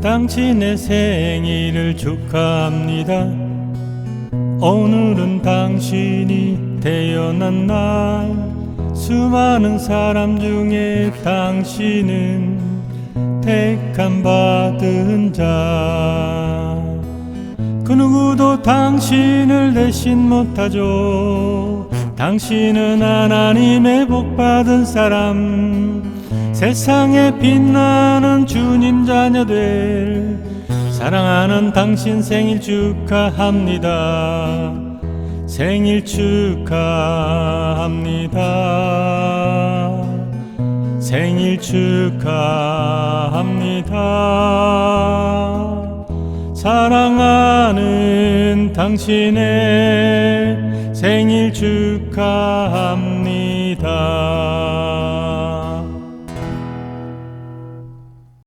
당신의 생일을 축하합니다. 오늘은 당신이 태어난 날 수많은 사람 중에 당신은 택함 받은 자. 그 누구도 당신을 대신 못하죠. 당신은 하나님의 복 받은 사람. 세상에 빛나는 주님 자녀들. 사랑하는 당신 생일 축하합니다. 생일 축하합니다. 생일 축하합니다. 사랑하는 당신의 생일 축하합니다.